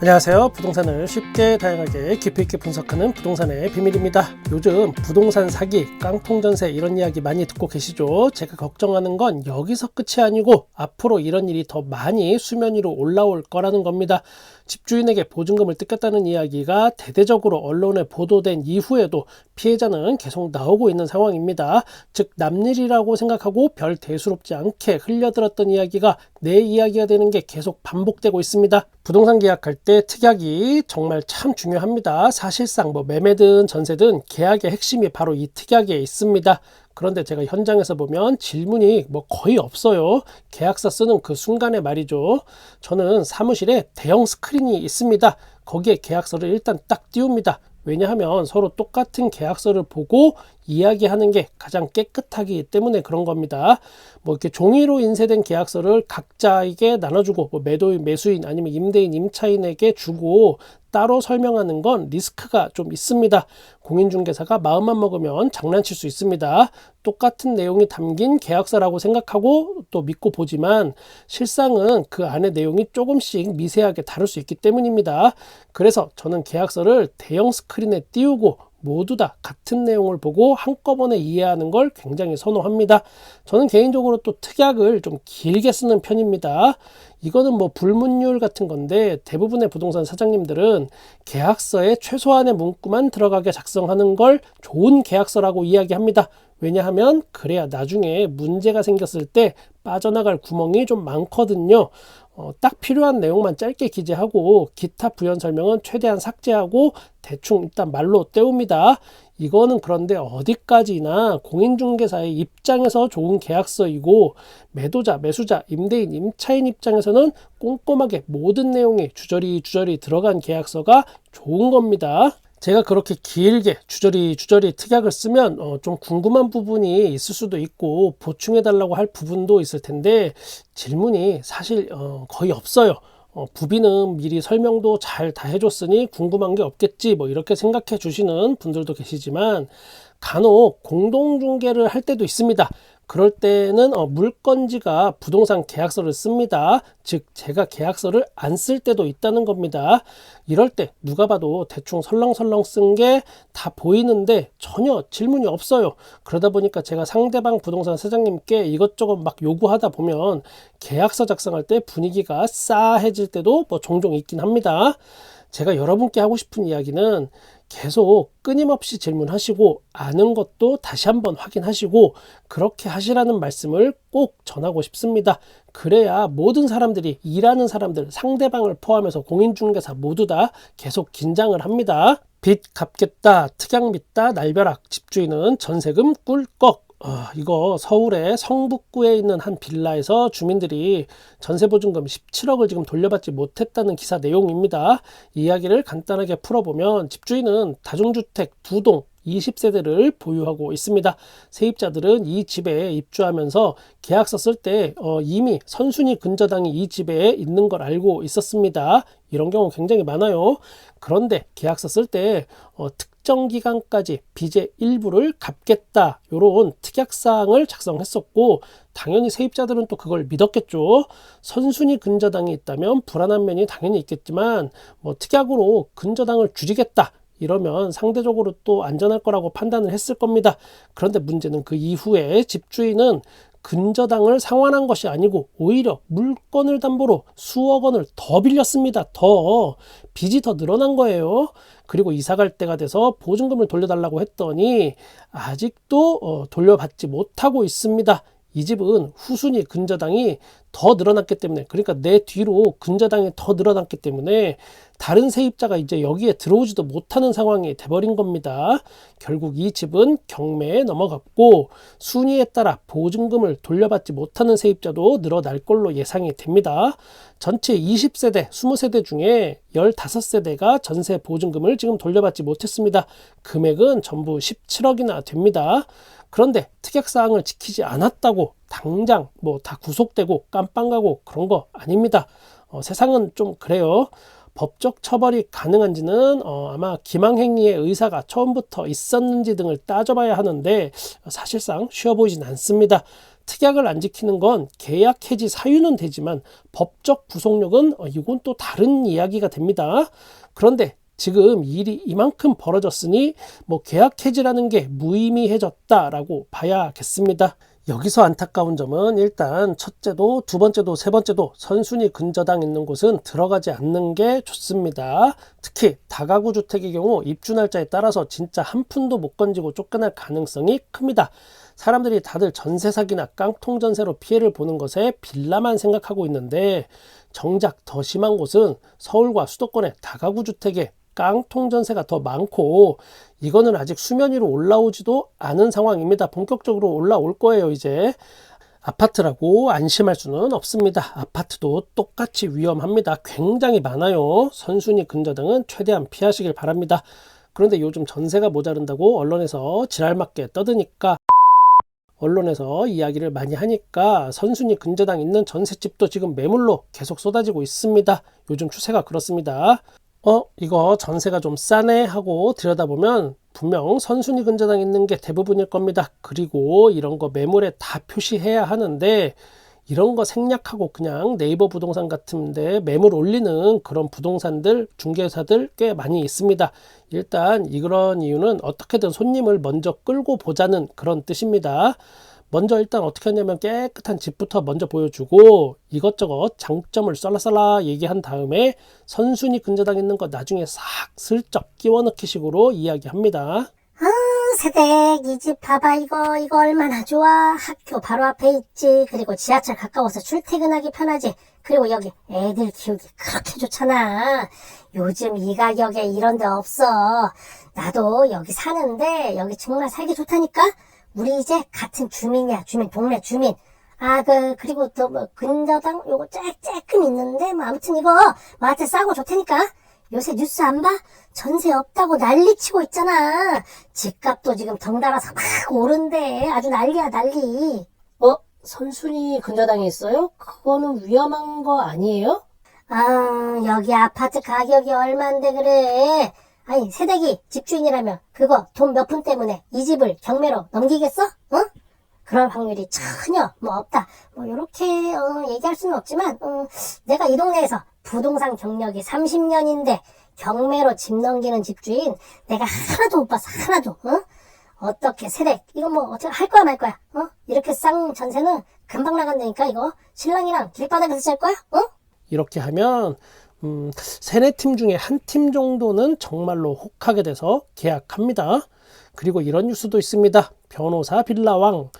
안녕하세요. 부동산을 쉽게 다양하게 깊이 있게 분석하는 부동산의 비밀입니다. 요즘 부동산 사기, 깡통 전세 이런 이야기 많이 듣고 계시죠? 제가 걱정하는 건 여기서 끝이 아니고 앞으로 이런 일이 더 많이 수면 위로 올라올 거라는 겁니다. 집주인에게 보증금을 뜯겼다는 이야기가 대대적으로 언론에 보도된 이후에도 피해자는 계속 나오고 있는 상황입니다. 즉 남일이라고 생각하고 별 대수롭지 않게 흘려들었던 이야기가 내 이야기가 되는 게 계속 반복되고 있습니다. 부동산 계약할 때 특약이 정말 참 중요합니다. 사실상 뭐 매매든 전세든 계약의 핵심이 바로 이 특약에 있습니다. 그런데 제가 현장에서 보면 질문이 뭐 거의 없어요. 계약서 쓰는 그 순간에 말이죠. 저는 사무실에 대형 스크린이 있습니다. 거기에 계약서를 일단 딱 띄웁니다. 왜냐하면 서로 똑같은 계약서를 보고 이야기하는 게 가장 깨끗하기 때문에 그런 겁니다. 뭐 이렇게 종이로 인쇄된 계약서를 각자에게 나눠주고 뭐 매도인, 매수인 아니면 임대인, 임차인에게 주고 따로 설명하는 건 리스크가 좀 있습니다. 공인중개사가 마음만 먹으면 장난칠 수 있습니다. 똑같은 내용이 담긴 계약서라고 생각하고 또 믿고 보지만 실상은 그 안에 내용이 조금씩 미세하게 다를 수 있기 때문입니다. 그래서 저는 계약서를 대형 스크린에 띄우고 모두 다 같은 내용을 보고 한꺼번에 이해하는 걸 굉장히 선호합니다. 저는 개인적으로 또 특약을 좀 길게 쓰는 편입니다. 이거는 뭐 불문율 같은 건데 대부분의 부동산 사장님들은 계약서에 최소한의 문구만 들어가게 작성하는 걸 좋은 계약서라고 이야기합니다. 왜냐하면 그래야 나중에 문제가 생겼을 때 빠져나갈 구멍이 좀 많거든요. 어, 딱 필요한 내용만 짧게 기재하고 기타 부연 설명은 최대한 삭제하고 대충 일단 말로 때웁니다. 이거는 그런데 어디까지나 공인중개사의 입장에서 좋은 계약서이고 매도자, 매수자, 임대인, 임차인 입장에서는 꼼꼼하게 모든 내용이 주저리 주저리 들어간 계약서가 좋은 겁니다. 제가 그렇게 길게 주저리 주저리 특약을 쓰면 어, 좀 궁금한 부분이 있을 수도 있고 보충해 달라고 할 부분도 있을 텐데 질문이 사실 어, 거의 없어요. 어, 부비는 미리 설명도 잘 다 해줬으니 궁금한 게 없겠지 뭐 이렇게 생각해 주시는 분들도 계시지만 간혹 공동중개를 할 때도 있습니다. 그럴 때는 어, 물건지가 부동산 계약서를 씁니다. 즉 제가 계약서를 안 쓸 때도 있다는 겁니다. 이럴 때 누가 봐도 대충 설렁설렁 쓴 게 다 보이는데 전혀 질문이 없어요. 그러다 보니까 제가 상대방 부동산 사장님께 이것저것 막 요구하다 보면 계약서 작성할 때 분위기가 싸해질 때도 뭐 종종 있긴 합니다. 제가 여러분께 하고 싶은 이야기는 계속 끊임없이 질문하시고 아는 것도 다시 한번 확인하시고 그렇게 하시라는 말씀을 꼭 전하고 싶습니다. 그래야 모든 사람들이 일하는 사람들 상대방을 포함해서 공인중개사 모두 다 계속 긴장을 합니다. 빚 갚겠다, 특약 믿다, 날벼락, 집주인은 전세금 꿀꺽 어, 이거 서울의 성북구에 있는 한 빌라에서 주민들이 전세보증금 17억을 지금 돌려받지 못했다는 기사 내용입니다. 이야기를 간단하게 풀어보면 집주인은 다중주택 두 동 20세대를 보유하고 있습니다. 세입자들은 이 집에 입주하면서 계약서 쓸때 어, 이미 선순위 근저당이 이 집에 있는 걸 알고 있었습니다. 이런 경우 굉장히 많아요. 그런데 계약서 쓸때 어, 특정 기간까지 빚의 일부를 갚겠다. 요런 특약사항을 작성했었고 당연히 세입자들은 또 그걸 믿었겠죠. 선순위 근저당이 있다면 불안한 면이 당연히 있겠지만 뭐 특약으로 근저당을 줄이겠다. 이러면 상대적으로 또 안전할 거라고 판단을 했을 겁니다. 그런데 문제는 그 이후에 집주인은 근저당을 상환한 것이 아니고 오히려 물건을 담보로 수억 원을 더 빌렸습니다. 더 빚이 더 늘어난 거예요. 그리고 이사 갈 때가 돼서 보증금을 돌려달라고 했더니 아직도 어, 돌려받지 못하고 있습니다. 이 집은 후순위 근저당이 더 늘어났기 때문에 그러니까 내 뒤로 근저당이 더 늘어났기 때문에 다른 세입자가 이제 여기에 들어오지도 못하는 상황이 돼버린 겁니다. 결국 이 집은 경매에 넘어갔고 순위에 따라 보증금을 돌려받지 못하는 세입자도 늘어날 걸로 예상이 됩니다. 전체 20세대, 20세대 중에 15세대가 전세 보증금을 지금 돌려받지 못했습니다. 금액은 전부 17억이나 됩니다. 그런데 특약사항을 지키지 않았다고 당장 뭐 다 구속되고 깜빵 가고 그런 거 아닙니다. 어, 세상은 좀 그래요. 법적 처벌이 가능한지는 어, 아마 기망행위의 의사가 처음부터 있었는지 등을 따져봐야 하는데 사실상 쉬워 보이진 않습니다. 특약을 안 지키는 건 계약 해지 사유는 되지만 법적 구속력은 어, 이건 또 다른 이야기가 됩니다. 그런데 지금 일이 이만큼 벌어졌으니 뭐 계약 해지라는 게 무의미해졌다라고 봐야겠습니다. 여기서 안타까운 점은 일단 첫째도 두 번째도 세 번째도 선순위 근저당 있는 곳은 들어가지 않는 게 좋습니다. 특히 다가구 주택의 경우 입주 날짜에 따라서 진짜 한 푼도 못 건지고 쫓겨날 가능성이 큽니다. 사람들이 다들 전세 사기나 깡통 전세로 피해를 보는 것에 빌라만 생각하고 있는데 정작 더 심한 곳은 서울과 수도권의 다가구 주택에 깡통 전세가 더 많고 이거는 아직 수면 위로 올라오지도 않은 상황입니다. 본격적으로 올라올 거예요, 이제. 아파트라고 안심할 수는 없습니다. 아파트도 똑같이 위험합니다. 굉장히 많아요. 선순위 근저당은 최대한 피하시길 바랍니다. 그런데 요즘 전세가 모자른다고 언론에서 지랄맞게 떠드니까 언론에서 이야기를 많이 하니까 선순위 근저당 있는 전셋집도 지금 매물로 계속 쏟아지고 있습니다. 요즘 추세가 그렇습니다. 어, 이거 전세가 좀 싸네 하고 들여다보면 분명 선순위 근저당 있는 게 대부분일 겁니다. 그리고 이런 거 매물에 다 표시해야 하는데 이런 거 생략하고 그냥 네이버 부동산 같은데 매물 올리는 그런 부동산들 중개사들 꽤 많이 있습니다. 일단 이런 이유는 어떻게든 손님을 먼저 끌고 보자는 그런 뜻입니다. 먼저 일단 어떻게 하냐면 깨끗한 집부터 먼저 보여주고 이것저것 장점을 썰라썰라 얘기한 다음에 선순위 근저당 있는 거 나중에 싹 슬쩍 끼워 넣기 식으로 이야기합니다. 세댁 이 집 봐봐 이거 이거 얼마나 좋아. 학교 바로 앞에 있지. 그리고 지하철 가까워서 출퇴근하기 편하지. 그리고 여기 애들 키우기 그렇게 좋잖아. 요즘 이 가격에 이런 데 없어. 나도 여기 사는데 여기 정말 살기 좋다니까 우리 이제 같은 주민이야 주민 동네 주민 아 그 그리고 또 뭐 근저당 요거 쬐끔 있는데 뭐 아무튼 이거 마트 싸고 좋다니까 요새 뉴스 안 봐? 전세 없다고 난리치고 있잖아. 집값도 지금 덩달아서 막 오른대. 아주 난리야 난리. 어? 선순위 근저당이 있어요? 그거는 위험한 거 아니에요? 아 여기 아파트 가격이 얼만데 그래. 아니 세대기 집주인이라면 그거 돈 몇 푼 때문에 이 집을 경매로 넘기겠어? 어? 그럴 확률이 전혀 뭐 없다. 뭐 요렇게 어, 얘기할 수는 없지만 어, 내가 이 동네에서 부동산 경력이 30년인데 경매로 집 넘기는 집주인 내가 하나도 못 봤어 하나도 어? 어떻게 세대 이거 뭐 어떻게 할 거야 말 거야 어? 이렇게 싼 전세는 금방 나간다니까 이거 신랑이랑 길바닥에서 잘 거야 어? 이렇게 하면 음, 세네 팀 중에 한 팀 정도는 정말로 혹하게 돼서 계약합니다. 그리고 이런 뉴스도 있습니다. 변호사 빌라왕.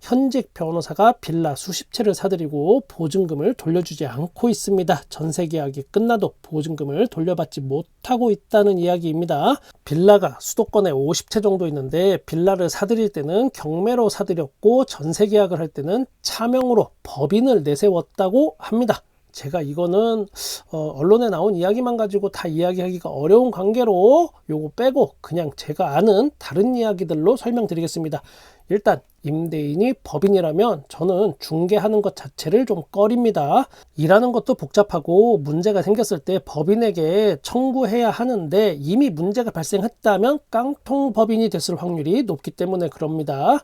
현직 변호사가 빌라 수십 채를 사들이고 보증금을 돌려주지 않고 있습니다. 전세 계약이 끝나도 보증금을 돌려받지 못하고 있다는 이야기입니다. 빌라가 수도권에 50채 정도 있는데 빌라를 사들일 때는 경매로 사들였고 전세 계약을 할 때는 차명으로 법인을 내세웠다고 합니다. 제가 이거는 어, 언론에 나온 이야기만 가지고 다 이야기하기가 어려운 관계로 요거 빼고 그냥 제가 아는 다른 이야기들로 설명드리겠습니다. 일단 임대인이 법인이라면 저는 중개하는 것 자체를 좀 꺼립니다. 일하는 것도 복잡하고 문제가 생겼을 때 법인에게 청구해야 하는데 이미 문제가 발생했다면 깡통 법인이 됐을 확률이 높기 때문에 그럽니다.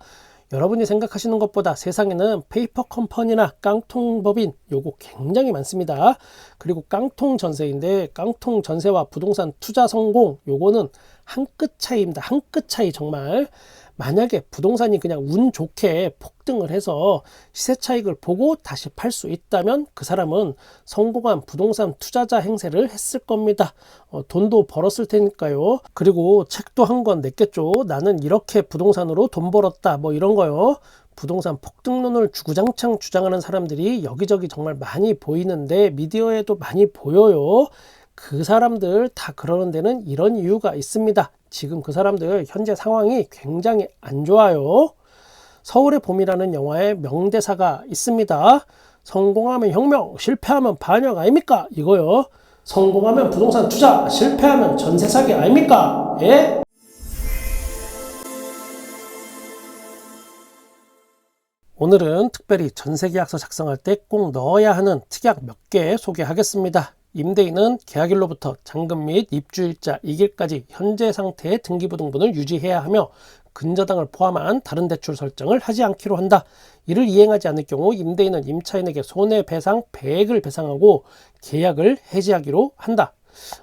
여러분이 생각하시는 것보다 세상에는 페이퍼 컴퍼니나 깡통 법인 요거 굉장히 많습니다. 그리고 깡통 전세인데 깡통 전세와 부동산 투자 성공 요거는 한 끗 차이입니다. 한 끗 차이 정말. 만약에 부동산이 그냥 운 좋게 폭등을 해서 시세 차익을 보고 다시 팔 수 있다면 그 사람은 성공한 부동산 투자자 행세를 했을 겁니다. 어, 돈도 벌었을 테니까요. 그리고 책도 한 권 냈겠죠. 나는 이렇게 부동산으로 돈 벌었다. 뭐 이런 거요. 부동산 폭등론을 주구장창 주장하는 사람들이 여기저기 정말 많이 보이는데 미디어에도 많이 보여요. 그 사람들 다 그러는 데는 이런 이유가 있습니다. 지금 그 사람들 현재 상황이 굉장히 안 좋아요. 서울의 봄이라는 영화에 명대사가 있습니다. 성공하면 혁명, 실패하면 반역 아닙니까? 이거요. 성공하면 부동산 투자, 실패하면 전세 사기 아닙니까? 예? 오늘은 특별히 전세계약서 작성할 때 꼭 넣어야 하는 특약 몇 개 소개하겠습니다. 임대인은 계약일로부터 잔금 및 입주일자 2일까지 현재 상태의 등기부등본을 유지해야 하며 근저당을 포함한 다른 대출 설정을 하지 않기로 한다. 이를 이행하지 않을 경우 임대인은 임차인에게 손해배상 100을 배상하고 계약을 해지하기로 한다.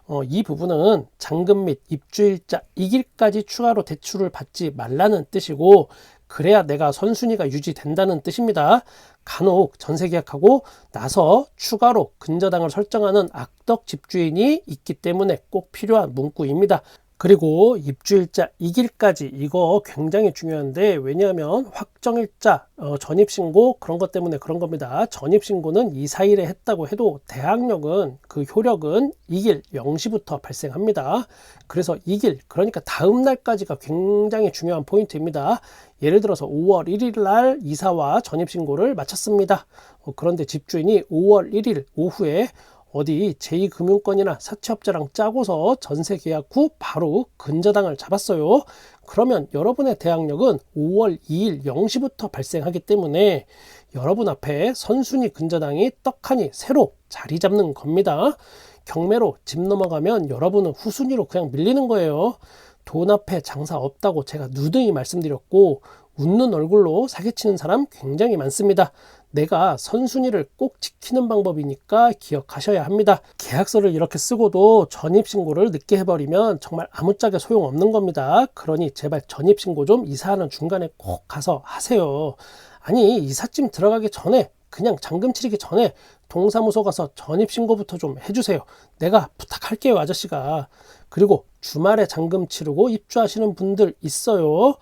어, 이 부분은 잔금 및 입주일자 이길까지 추가로 대출을 받지 말라는 뜻이고 그래야 내가 선순위가 유지된다는 뜻입니다. 간혹 전세 계약하고 나서 추가로 근저당을 설정하는 악덕 집주인이 있기 때문에 꼭 필요한 문구입니다. 그리고 입주일자 이길까지 이거 굉장히 중요한데 왜냐하면 확정일자 어, 전입신고 그런 것 때문에 그런 겁니다. 전입신고는 2, 4일에 했다고 해도 대항력은 그 효력은 이길 0시부터 발생합니다. 그래서 이길 그러니까 다음 날까지가 굉장히 중요한 포인트입니다. 예를 들어서 5월 1일 날 이사와 전입신고를 마쳤습니다. 어, 그런데 집주인이 5월 1일 오후에 어디 제2금융권이나 사채업자랑 짜고서 전세 계약 후 바로 근저당을 잡았어요. 그러면 여러분의 대항력은 5월 2일 0시부터 발생하기 때문에 여러분 앞에 선순위 근저당이 떡하니 새로 자리 잡는 겁니다. 경매로 집 넘어가면 여러분은 후순위로 그냥 밀리는 거예요. 돈 앞에 장사 없다고 제가 누누이 말씀드렸고 웃는 얼굴로 사기치는 사람 굉장히 많습니다. 내가 선순위를 꼭 지키는 방법이니까 기억하셔야 합니다. 계약서를 이렇게 쓰고도 전입신고를 늦게 해버리면 정말 아무짝에 소용없는 겁니다. 그러니 제발 전입신고 좀 이사하는 중간에 꼭 가서 하세요. 아니 이삿짐 들어가기 전에 그냥 잔금 치르기 전에 동사무소 가서 전입신고부터 좀 해주세요. 내가 부탁할게요 아저씨가. 그리고 주말에 잔금 치르고 입주하시는 분들 있어요.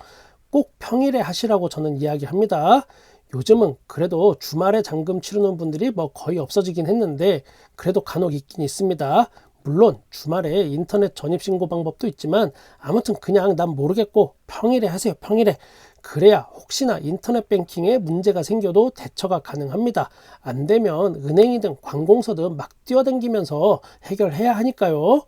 꼭 평일에 하시라고 저는 이야기합니다. 요즘은 그래도 주말에 잔금 치르는 분들이 뭐 거의 없어지긴 했는데 그래도 간혹 있긴 있습니다. 물론 주말에 인터넷 전입 신고 방법도 있지만 아무튼 그냥 난 모르겠고 평일에 하세요 평일에 그래야 혹시나 인터넷 뱅킹에 문제가 생겨도 대처가 가능합니다. 안 되면 은행이든 관공서든 막 뛰어댕기면서 해결해야 하니까요.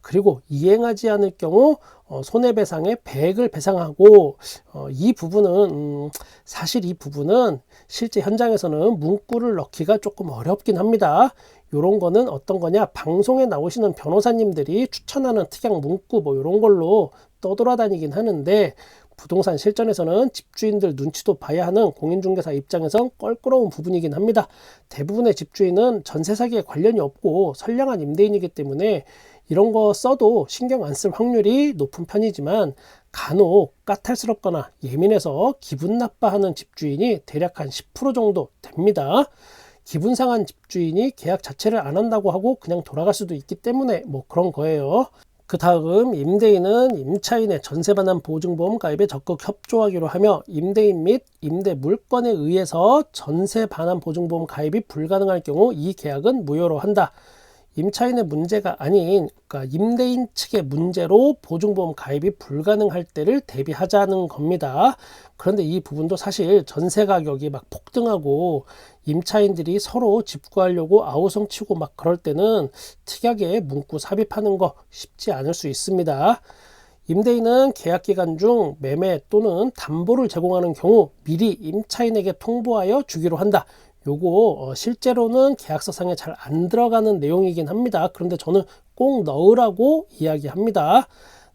그리고 이행하지 않을 경우 어, 손해배상의 100을 배상하고 어, 이 부분은 음, 사실 이 부분은 실제 현장에서는 문구를 넣기가 조금 어렵긴 합니다. 요런 거는 어떤 거냐 방송에 나오시는 변호사님들이 추천하는 특약 문구 뭐 요런 걸로 떠돌아다니긴 하는데 부동산 실전에서는 집주인들 눈치도 봐야 하는 공인중개사 입장에선 껄끄러운 부분이긴 합니다. 대부분의 집주인은 전세 사기에 관련이 없고 선량한 임대인이기 때문에 이런 거 써도 신경 안 쓸 확률이 높은 편이지만 간혹 까탈스럽거나 예민해서 기분 나빠하는 집주인이 대략 한 10% 정도 됩니다. 기분 상한 집주인이 계약 자체를 안 한다고 하고 그냥 돌아갈 수도 있기 때문에 뭐 그런 거예요. 그 다음 임대인은 임차인의 전세 반환 보증보험 가입에 적극 협조하기로 하며 임대인 및 임대 물건에 의해서 전세 반환 보증보험 가입이 불가능할 경우 이 계약은 무효로 한다. 임차인의 문제가 아닌 그러니까 임대인 측의 문제로 보증보험 가입이 불가능할 때를 대비하자는 겁니다. 그런데 이 부분도 사실 전세 가격이 막 폭등하고 임차인들이 서로 집 구하려고 아우성 치고 막 그럴 때는 특약에 문구 삽입하는 거 쉽지 않을 수 있습니다. 임대인은 계약 기간 중 매매 또는 담보를 제공하는 경우 미리 임차인에게 통보하여 주기로 한다. 요거 어, 실제로는 계약서상에 잘 안 들어가는 내용이긴 합니다. 그런데 저는 꼭 넣으라고 이야기합니다.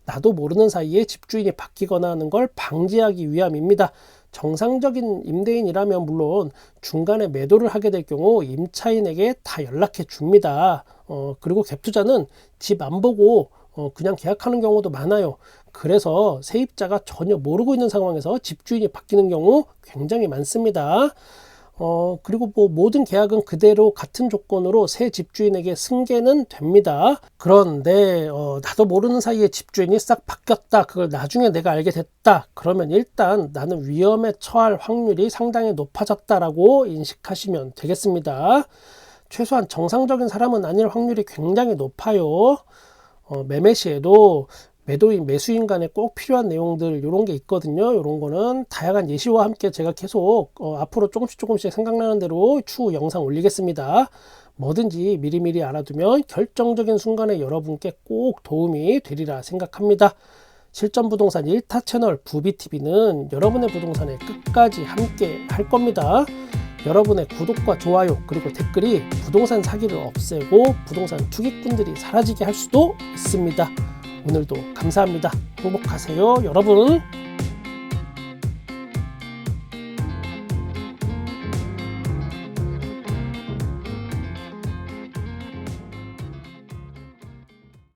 나도 모르는 사이에 집주인이 바뀌거나 하는 걸 방지하기 위함입니다. 정상적인 임대인이라면 물론 중간에 매도를 하게 될 경우 임차인에게 다 연락해 줍니다. 어, 그리고 갭투자는 집 안 보고 어, 그냥 계약하는 경우도 많아요. 그래서 세입자가 전혀 모르고 있는 상황에서 집주인이 바뀌는 경우 굉장히 많습니다. 어, 그리고 뭐 모든 계약은 그대로 같은 조건으로 새 집주인에게 승계는 됩니다. 그런데 어, 나도 모르는 사이에 집주인이 싹 바뀌었다. 그걸 나중에 내가 알게 됐다. 그러면 일단 나는 위험에 처할 확률이 상당히 높아졌다라고 인식하시면 되겠습니다. 최소한 정상적인 사람은 아닐 확률이 굉장히 높아요. 어, 매매 시에도 매도인 매수인 간에 꼭 필요한 내용들 이런 게 있거든요. 이런 거는 다양한 예시와 함께 제가 계속 어, 앞으로 조금씩 조금씩 생각나는 대로 추후 영상 올리겠습니다. 뭐든지 미리미리 알아두면 결정적인 순간에 여러분께 꼭 도움이 되리라 생각합니다. 실전 부동산 1타 채널 부비TV는 여러분의 부동산에 끝까지 함께 할 겁니다. 여러분의 구독과 좋아요 그리고 댓글이 부동산 사기를 없애고 부동산 투기꾼들이 사라지게 할 수도 있습니다. 오늘도 감사합니다. 행복하세요, 여러분.